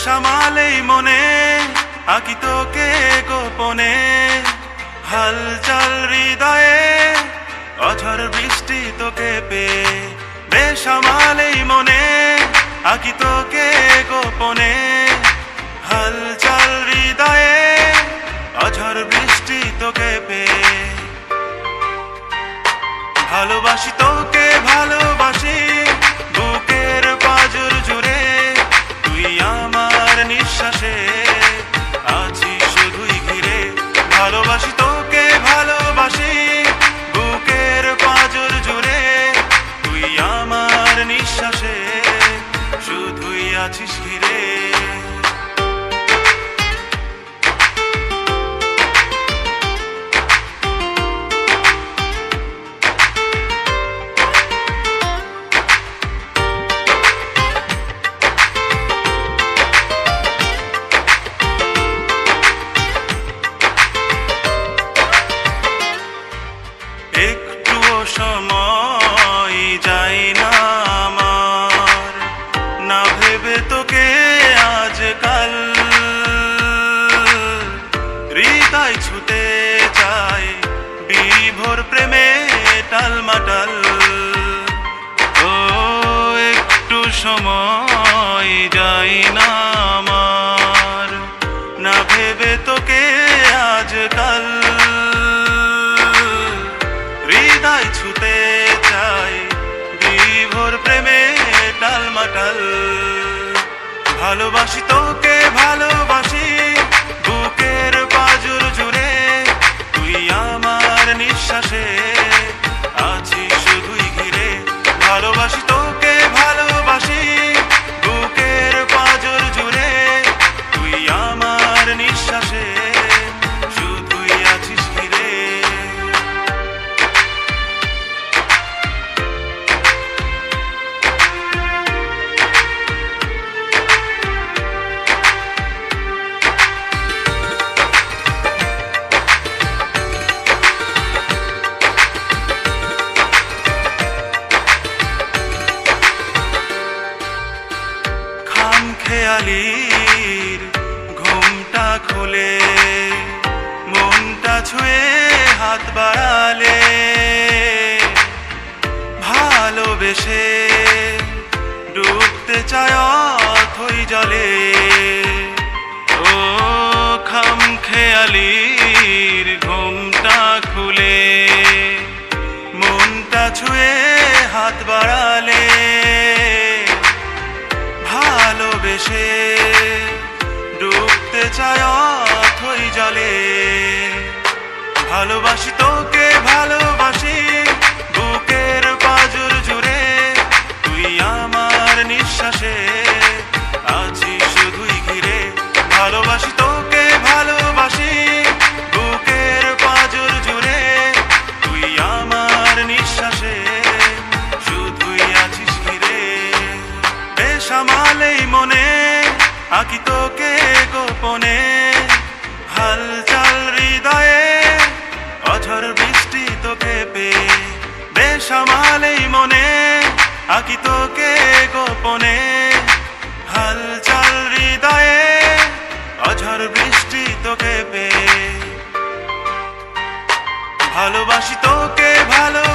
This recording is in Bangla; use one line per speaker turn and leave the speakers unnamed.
বেসামালেই মনে, আঁকি তোকে গোপনে। হালচাল হৃদয়ে অঝর বৃষ্টি তোকে পে বেসামালেই মনে, আঁকি তোকে গোপনে। হালচাল হৃদয়ে অঝর বৃষ্টি তোকে পে ভালোবাসি তোকে বিভোর প্রেমে টালমাটাল ও, একটু সময় যাই না আমার। না ভেবে তোকে আজকাল। হৃদয় ছুতে চাই বিভোর প্রেমে টালমাটাল ভালোবাসি তোকে, ভালোবাসি ভালোবাসি তোকে খেয়ালির ঘুমটা খুলে, মনটা ছুঁয়ে হাত বাড়ালে। ভালোবেসে ডুবতে চায় অথই জলে। ও খাম খেয়ালির ঘুমটা খুলে, মনটা ছুঁয়ে হাত বাড়ালে। ভালোবেসে ডুবতে চায় অথই জলে। ভালোবাসি তোকে ভালোবাসি বুকের পাজুর জুড়ে। তুই আমার নিঃশ্বাসে আঁকি তোকে গোপনে। হালচাল হৃদয়ে অঝর বৃষ্টি তোকে পে বেসামালেই মনে আঁকি তোকে গোপনে। হালচাল হৃদয়ে অঝর বৃষ্টি তোকে পে ভালোবাসি তোকে তো